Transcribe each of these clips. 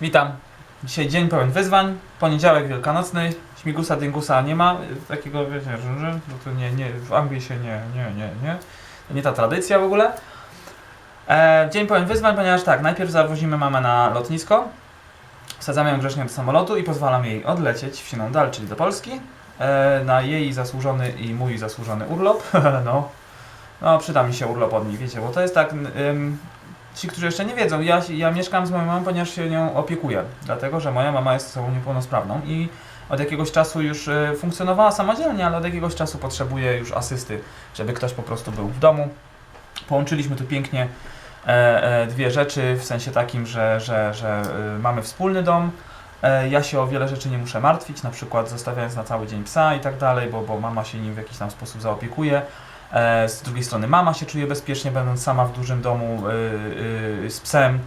Witam. Dzisiaj dzień pełen wyzwań. Poniedziałek wielkanocny. Śmigusa dyngusa nie ma. Takiego, wiecie, że, no to nie, nie, w Anglii się nie, nie, nie, nie. To nie ta tradycja w ogóle. E, dzień pełen wyzwań, ponieważ tak, najpierw zawozimy mamę na lotnisko. Wsadzamy ją grzecznie do samolotu i pozwalam jej odlecieć w siną dal, czyli do Polski. E, na jej zasłużony i mój zasłużony urlop. no. No, przyda mi się urlop od nich, wiecie, bo to jest tak. Ym, ci, którzy jeszcze nie wiedzą, ja, ja mieszkam z moją mamą, ponieważ się nią opiekuję. Dlatego, że moja mama jest osobą niepełnosprawną i od jakiegoś czasu już y, funkcjonowała samodzielnie, ale od jakiegoś czasu potrzebuje już asysty, żeby ktoś po prostu był w domu. Połączyliśmy tu pięknie e, e, dwie rzeczy, w sensie takim, że, że, że y, mamy wspólny dom. E, ja się o wiele rzeczy nie muszę martwić, na przykład zostawiając na cały dzień psa i tak dalej, bo, bo mama się nim w jakiś tam sposób zaopiekuje. E, Z drugiej strony mama się czuje bezpiecznie, będąc sama w dużym domu y, y, z psem.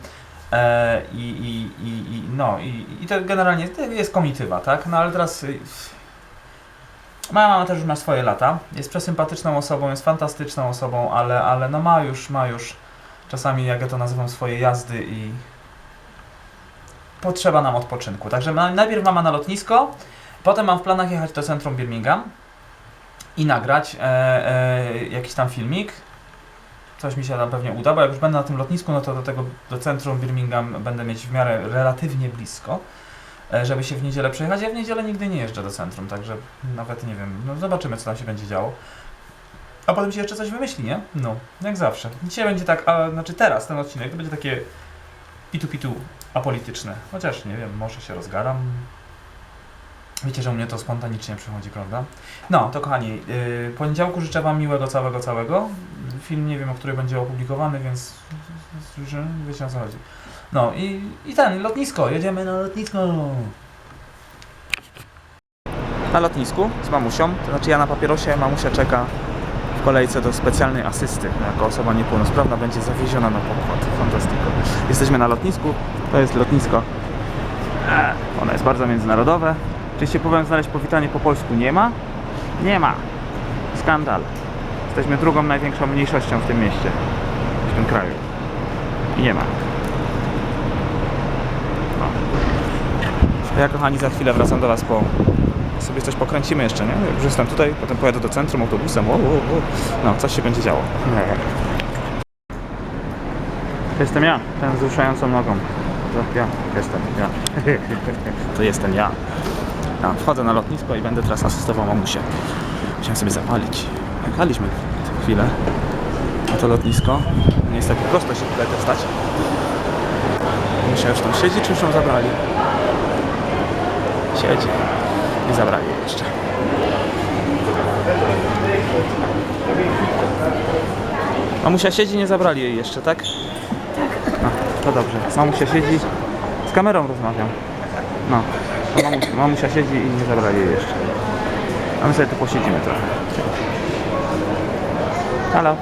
E, I, i, i, i, no, i, i to generalnie jest komitywa, tak? No ale teraz. y, Moja mama też już ma swoje lata. Jest przesympatyczną osobą, jest fantastyczną osobą, ale, ale no ma już, ma już czasami, jak ja to nazywam, swoje jazdy i potrzeba nam odpoczynku. Także na- najpierw mama na lotnisko, potem mam w planach jechać do centrum Birmingham i nagrać e, e, jakiś tam filmik. Coś mi się tam pewnie uda, bo jak już będę na tym lotnisku, no to do tego do centrum Birmingham będę mieć w miarę relatywnie blisko, e, żeby się w niedzielę przejechać. Ja w niedzielę nigdy nie jeżdżę do centrum, także nawet nie wiem, no zobaczymy co tam się będzie działo. A potem się jeszcze coś wymyśli, nie? No, jak zawsze. Dzisiaj będzie tak, a, znaczy teraz ten odcinek to będzie takie pitu-pitu apolityczne. Chociaż nie wiem, może się rozgadam. Wiecie, że u mnie to spontanicznie przychodzi, prawda? No, to kochani, yy, poniedziałku życzę Wam miłego całego, całego. Film nie wiem, o której będzie opublikowany, więc że wiecie o co chodzi. No i, i ten, lotnisko, jedziemy na lotnisko. Na lotnisku z mamusią, to znaczy ja na papierosie, mamusia czeka w kolejce do specjalnej asysty. Jako osoba niepełnosprawna będzie zawieziona na pokład. Fantastyko. Jesteśmy na lotnisku, to jest lotnisko. Ono jest bardzo międzynarodowe. Czy się próbowałem znaleźć powitanie po polsku? Nie ma? Nie ma. Skandal. Jesteśmy drugą największą mniejszością w tym mieście, w tym kraju. I nie ma. No. Ja kochani za chwilę wracam do Was po... Sobie coś pokręcimy jeszcze, nie? Jak już jestem tutaj, potem pojadę do centrum autobusem. O, o, o. No, coś się będzie działo. To jestem ja, ten z ruszającą nogą. To ja jestem, ja. To jestem ja. No, wchodzę na lotnisko i będę teraz asystował mamusie. Musiałem sobie zapalić. Jechaliśmy chwilę na to lotnisko. Nie jest tak prosto się tutaj dostać. Muszę już tam siedzi, czy już ją zabrali? Siedzi. Nie zabrali jeszcze. Mamusia siedzi, nie zabrali jej jeszcze, tak? No, to dobrze. Mamusia siedzi. Z kamerą rozmawiam. No. To mamusia, siedzi i nie zabrali jej jeszcze. A my sobie tu posiedzimy trochę. Halo.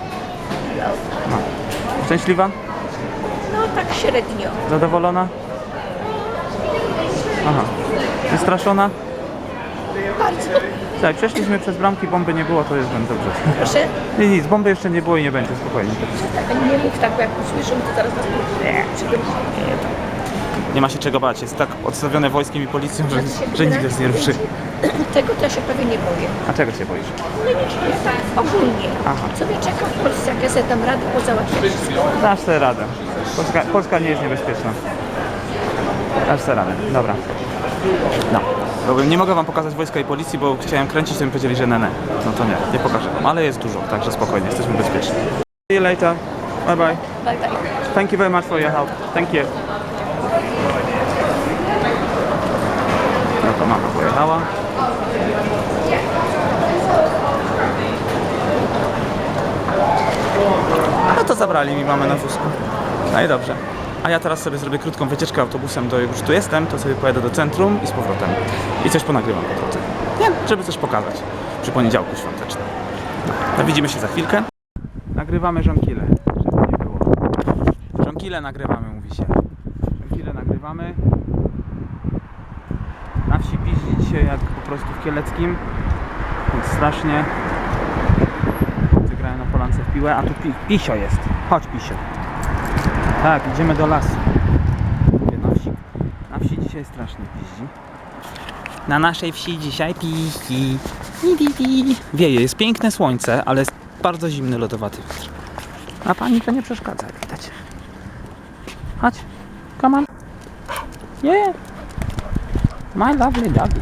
No. Szczęśliwa? No tak średnio. Zadowolona? Aha. Wystraszona? Bardzo. Tak, przeszliśmy przez bramki, bomby nie było, to jest będzie dobrze. Proszę, Nie, nic, bomby jeszcze nie było i nie będzie, spokojnie. nie mów tak, bo jak usłyszę, to zaraz nas przybyli. Nie ma się czego bać, jest tak odstawione wojskiem i policją, że, że nikt nas nie ruszy. Tego to ja się prawie nie boję. A czego się boisz? No nie, nie, tak ogólnie. Aha. Co mnie czeka w Polsce, jak ja sobie dam radę pozałatwiać wszystko. Dasz sobie radę. Polska, Polska nie jest niebezpieczna. Dasz sobie radę, dobra. No. Nie mogę wam pokazać wojska i policji, bo chciałem kręcić, to mi powiedzieli, że ne, ne. No to nie, nie pokażę wam, ale jest dużo, także spokojnie, jesteśmy bezpieczni. See you later. Bye bye. Bye, bye. Thank you very much for your help. Thank you. No pojechała. No to zabrali mi mamę na wózku. No i dobrze. A ja teraz sobie zrobię krótką wycieczkę autobusem do już tu jestem, to sobie pojadę do centrum i z powrotem. I coś ponagrywam po drodze. Nie, żeby coś pokazać przy poniedziałku świątecznym. No, widzimy się za chwilkę. Nagrywamy żonkile, żeby nie było. Żonkile nagrywamy, mówi się. Żonkile nagrywamy. Na wsi piździ dzisiaj jak po prostu w Kieleckim. Więc strasznie. Wygrałem na polance w piłę, a tu pi pisio jest. Chodź pisio. Tak, idziemy do lasu. Mówię, Na wsi dzisiaj strasznie piździ. Na naszej wsi dzisiaj piździ. Wieje, jest piękne słońce, ale jest bardzo zimny, lodowaty wiatr. A pani to nie przeszkadza, jak widać. Chodź, come on. Yeah. My lovely doggy.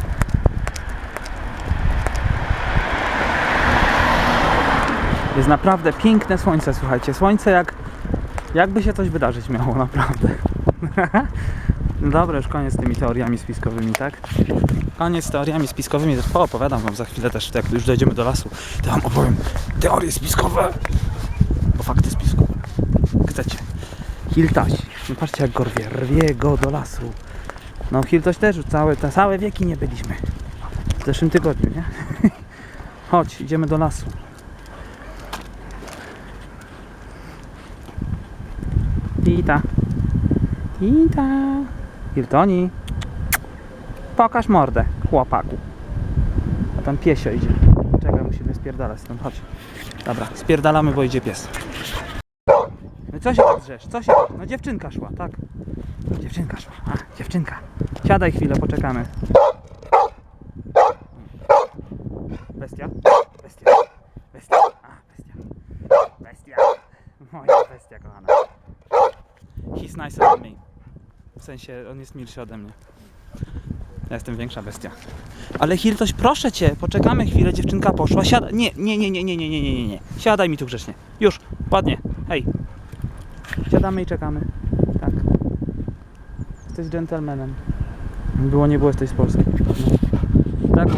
Jest naprawdę piękne słońce, słuchajcie. Słońce jak... Jakby się coś wydarzyć miało, naprawdę. Dobra, już koniec z tymi teoriami spiskowymi, tak? Koniec z teoriami spiskowymi, też poopowiadam wam za chwilę też, jak już dojdziemy do lasu, to wam opowiem teorie spiskowe. Bo fakty spiskowe. Chcecie. Hiltaś. No patrzcie jak go rwie. Rwie go do lasu. No Hiltoś też już całe, te całe wieki nie byliśmy. W zeszłym tygodniu, nie? Chodź, idziemy do lasu. Tita. Tita. Hiltoni. Pokaż mordę, chłopaku. A tam piesio idzie. Czekaj, musimy spierdalać stąd, chodź. Dobra, spierdalamy, bo idzie pies. No co się tak drzesz? Co się? No dziewczynka szła, tak? Dziewczynka szła. A, dziewczynka. Siadaj chwilę, poczekamy. Bestia? Bestia. Bestia. A, bestia. Bestia. Moja bestia, kochana. He's nicer than me. W sensie, on jest milszy ode mnie. Ja jestem większa bestia. Ale Hiltoś, proszę cię, poczekamy chwilę, dziewczynka poszła. Siadaj. Nie, nie, nie, nie, nie, nie, nie, nie, nie, nie. Siadaj mi tu grzecznie. Już, ładnie. Hej. Siadamy i czekamy. Tak. Jesteś gentlemanem. Było nie było, jesteś z Polski. Tak.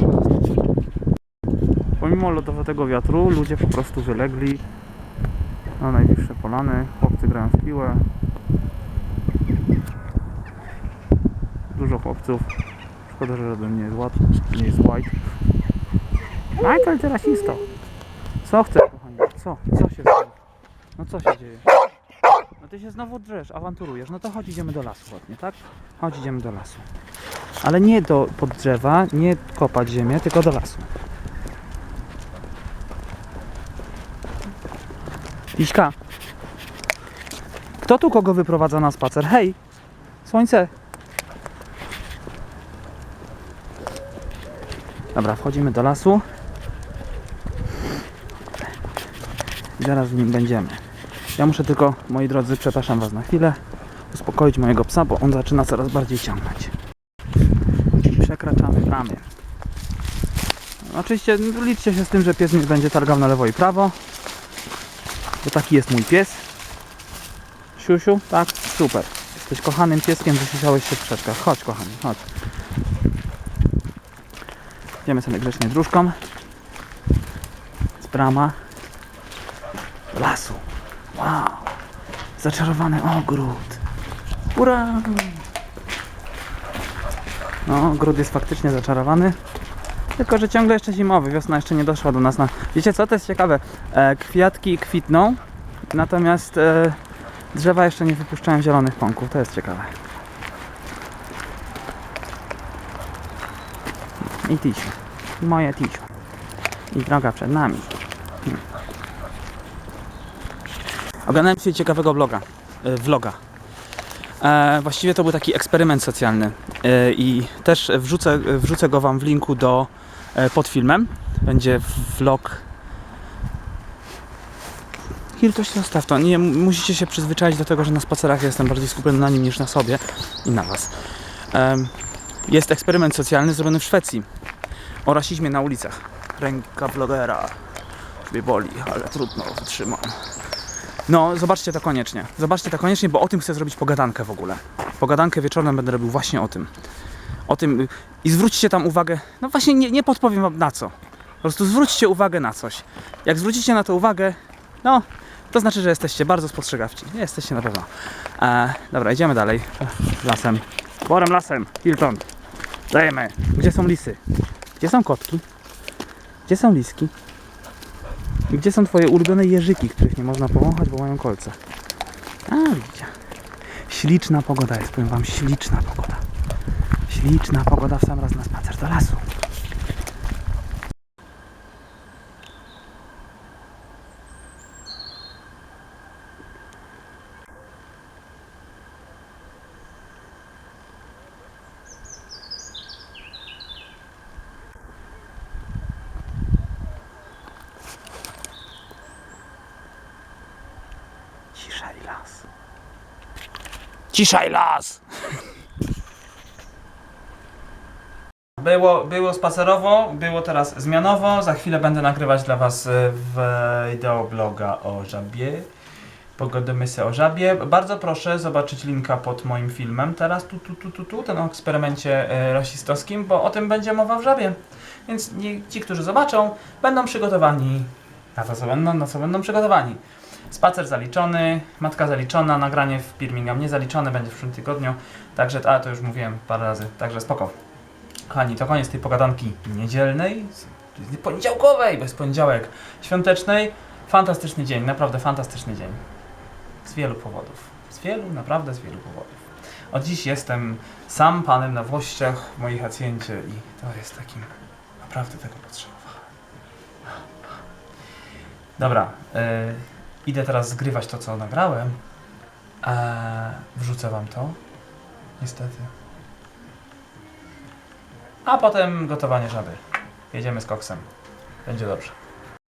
Pomimo lodowatego wiatru, ludzie po prostu wylegli na najbliższe polany. Chłopcy grają w piłę. Dużo chłopców. Szkoda, że żaden nie jest ład, nie jest white. Michael, ty rasisto. Co chcesz, kochanie? Co? Co się dzieje? No co się dzieje? Ty się znowu drzesz, awanturujesz. No to chodź, idziemy do lasu ładnie, tak? Chodź, idziemy do lasu. Ale nie do pod drzewa, nie kopać ziemię, tylko do lasu. Liśka. Kto tu kogo wyprowadza na spacer? Hej! Słońce! Dobra, wchodzimy do lasu. I zaraz w nim będziemy. Ja muszę tylko, moi drodzy, przepraszam Was na chwilę, uspokoić mojego psa, bo on zaczyna coraz bardziej ciągnąć. Przekraczamy bramy. Oczywiście no, liczcie się z tym, że pies mnie będzie targał na lewo i prawo, bo taki jest mój pies. Siusiu, tak? Super. Jesteś kochanym pieskiem, wysiusiałeś się w przeczkach. Chodź, kochany, chodź. Idziemy sobie grzecznie dróżką. Z brama. Lasu. Wow. Zaczarowany ogród. Ura! No, ogród jest faktycznie zaczarowany. Tylko, że ciągle jeszcze zimowy. Wiosna jeszcze nie doszła do nas na... Wiecie co? To jest ciekawe. E, kwiatki kwitną, natomiast e, drzewa jeszcze nie wypuszczają zielonych pąków. To jest ciekawe. I tisiu. Moje tisiu. I droga przed nami. Oglądałem dzisiaj ciekawego bloga. E, vloga. E, właściwie to był taki eksperyment socjalny. E, I też wrzucę, wrzucę go Wam w linku do e, pod filmem. Będzie vlog. Hiltoś zostaw to. Nie, musicie się przyzwyczaić do tego, że na spacerach jestem bardziej skupiony na nim niż na sobie i na Was. Em, jest eksperyment socjalny zrobiony w Szwecji o rasizmie na ulicach. Ręka vlogera. Mnie boli, ale trudno, wytrzymam. No, zobaczcie to koniecznie. Zobaczcie to koniecznie, bo o tym chcę zrobić pogadankę w ogóle. Pogadankę wieczorem będę robił właśnie o tym. O tym y, i zwróćcie tam uwagę. No właśnie nie, nie podpowiem wam na co. Po prostu zwróćcie uwagę na coś. Jak zwrócicie na to uwagę, no, to znaczy, że jesteście bardzo spostrzegawci. Jesteście na pewno. E, dobra, idziemy dalej. Lasem. Borem lasem. Hilton. Dajemy. Gdzie są lisy? Gdzie są kotki? Gdzie są liski? Gdzie są twoje ulubione jeżyki, których nie można powąchać, bo mają kolce? A, widzicie. Śliczna pogoda jest, powiem wam, śliczna pogoda. Śliczna pogoda w sam raz na spacer do lasu. Las. Ciszaj las! Było, było spacerowo, było teraz zmianowo. Za chwilę będę nagrywać dla Was e, wideobloga o żabie. Pogodymy se o żabie. Bardzo proszę zobaczyć linka pod moim filmem. Teraz tu, tu, tu, tu, tu, ten o eksperymencie e, rasistowskim, bo o tym będzie mowa w żabie. Więc nie, ci, którzy zobaczą, będą przygotowani na to, co będą, na co będą przygotowani. Spacer zaliczony, matka zaliczona, nagranie w Birmingham niezaliczone, będzie w przyszłym tygodniu. Także, ale to już mówiłem parę razy, także spoko. Kochani, to koniec tej pogadanki niedzielnej, poniedziałkowej, bo jest poniedziałek, świątecznej. Fantastyczny dzień, naprawdę fantastyczny dzień. Z wielu powodów. Z wielu, naprawdę z wielu powodów. Od dziś jestem sam panem na włościach mojej hacjencie i to jest takim, naprawdę tego potrzebowałem. Dobra, e, idę teraz zgrywać to, co nagrałem. E, wrzucę wam to, niestety. A potem gotowanie żaby. Jedziemy z koksem. Będzie dobrze.